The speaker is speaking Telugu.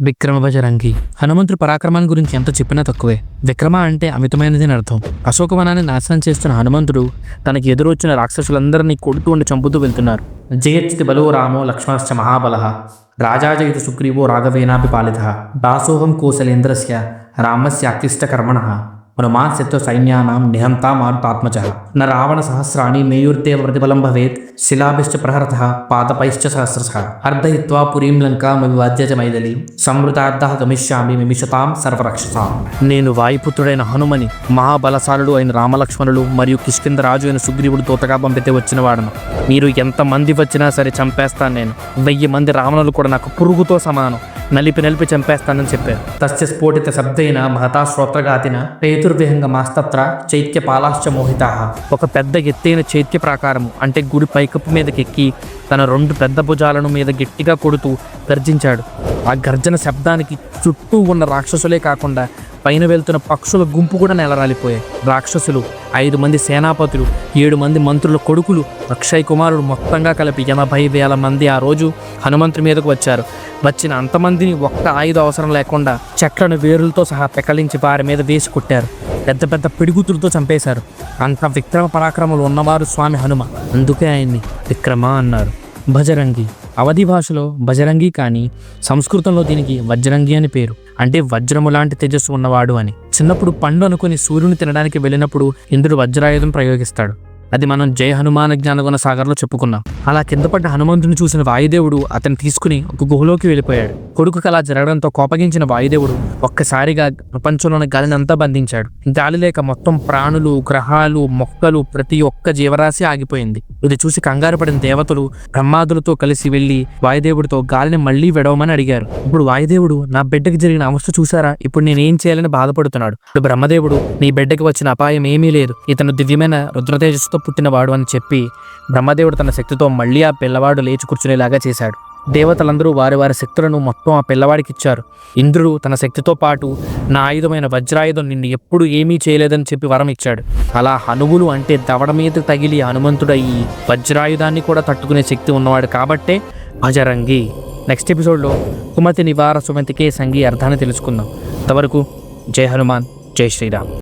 విక్రమ బజరంగి. హనుమంతుడి పరాక్రమాన్ని గురించి ఎంత చెప్పినా తక్కువే. విక్రమ అంటే అమితమైనది అని అర్థం. అశోకవనాన్ని నాశనం చేస్తున్న హనుమంతుడు తనకి ఎదురొచ్చిన రాక్షసులందరినీ కొడుతూ ఉండి చంపుతూ వెళ్తున్నారు. జయత్తి బలో రామో లక్ష్మణశ్చ మహాబల. రాజాజయిత సుగ్రీవో రాఘవేనాపి పాలిత దాసోహం కోసలేంద్రస్య రామస్య అక్లిష్టకర్మణ హనుమాన్ శత్రు సైన్యానాం నిహంతా మారుతాత్మజ న రావణ సహస్రాణి మేయూర్తే ప్రతిఫలం భవేత్ శిలాభిశ్చ ప్రహరత పాదపైశ్చ సహస్రశ. అర్ధయిత్వా పురీం లంకామవివాద్య చ మైథిలి సంవృతార్థ గమిష్యామి మిమిషతాం సర్వరక్షసాం. నేను వాయుపుత్రుడైన హనుమని మహాబలశాలుడు అయిన రామలక్ష్మణులు మరియు కిష్కిందరాజు అయిన సుగ్రీవుడు తోతగా పంపితే వచ్చిన వాడను. మీరు ఎంతమంది వచ్చినా సరే చంపేస్తాను నేను. వెయ్యి మంది రావణులు కూడా నాకు పురుగుతో సమానం. నలిపి నలిపి చంపేస్తానని చెప్పారు. తస్య స్ఫోటిత శబ్దైన మహతా శ్రోత్రఘాతిన పేతుర్విహంగ మాస్తత్ర చైత్య పాలాశ్చ మోహితా. ఒక పెద్ద ఎత్తైన చైత్య ప్రాకారము అంటే గుడి పైకప్పు మీదకెక్కి తన రెండు పెద్ద భుజాలను మీద గట్టిగా కొడుతూ గర్జించాడు. ఆ గర్జన శబ్దానికి చుట్టూ ఉన్న రాక్షసులే కాకుండా పైన వెళ్తున్న పక్షుల గుంపు కూడా నెలరాలిపోయాయి. రాక్షసులు ఐదు మంది సేనాపతులు ఏడు మంది మంత్రుల కొడుకులు అక్షయ్ కుమారుడు మొత్తంగా కలిపి ఎనభై వేల మంది ఆ రోజు హనుమంతుడి మీదకు వచ్చారు. వచ్చిన అంతమందిని ఒక్క ఆయుధ అవసరం లేకుండా చెట్లను వేరులతో సహా పెకలించి వారి మీద వేసి కొట్టారు. పెద్ద పెద్ద పిడుగుతులతో చంపేశారు. అంత విక్రమ పరాక్రమలు ఉన్నవారు స్వామి హనుమ. అందుకే ఆయన్ని విక్రమ అన్నారు. భజరంగి. అవధి భాషలో భజరంగి కానీ సంస్కృతంలో దీనికి వజ్రంగి అని పేరు. అంటే వజ్రము లాంటి తేజస్సు ఉన్నవాడు అని. చిన్నప్పుడు పండు అనుకుని సూర్యుని తినడానికి వెళ్ళినప్పుడు ఇంద్రుడు వజ్రాయుధం ప్రయోగిస్తాడు. అది మనం జయ హనుమాన జ్ఞానగుణ సాగర్లో చెప్పుకున్నాం. అలా కింద పడ్డ హనుమంతుని చూసిన వాయుదేవుడు అతను తీసుకుని ఒక గుహలోకి వెళ్ళిపోయాడు. కొడుకుకు అలా జరగడంతో కోపగించిన వాయుదేవుడు ఒక్కసారిగా ప్రపంచంలోని గాలిని అంతా బంధించాడు. గాలి లేక మొత్తం ప్రాణులు గ్రహాలు మొక్కలు ప్రతి ఒక్క జీవరాశి ఆగిపోయింది. ఇది చూసి కంగారు పడిన దేవతలు బ్రహ్మాదులతో కలిసి వెళ్ళి వాయుదేవుడితో గాలిని మళ్ళీ విడవమని అడిగారు. ఇప్పుడు వాయుదేవుడు నా బిడ్డకి జరిగిన అవస్థ చూసారా ఇప్పుడు నేనేం చేయాలని బాధపడుతున్నాడు? ఇప్పుడు బ్రహ్మదేవుడు నీ బిడ్డకి వచ్చిన అపాయం ఏమీ లేదు. ఇతను దివ్యమైన రుద్రతేజస్తో పుట్టినవాడు అని చెప్పి బ్రహ్మదేవుడు తన శక్తితో మళ్ళీ ఆ పిల్లవాడు లేచి కూర్చునేలాగా చేశాడు. దేవతలందరూ వారి వారి శక్తులను మొత్తం ఆ పిల్లవాడికి ఇచ్చారు. ఇంద్రుడు తన శక్తితో పాటు నా ఆయుధమైన వజ్రాయుధం నిన్ను ఎప్పుడు ఏమీ చేయలేదని చెప్పి వరం ఇచ్చాడు. అలా హనువులు అంటే దవడ మీద తగిలి హనుమంతుడయ్యి వజ్రాయుధాన్ని కూడా తట్టుకునే శక్తి ఉన్నవాడు కాబట్టే అజరంగి. నెక్స్ట్ ఎపిసోడ్లో కుమతి నివార సుమతికే సంగి అర్థాన్ని తెలుసుకుందాం. అంతవరకు జై హనుమాన్ జై శ్రీరామ్.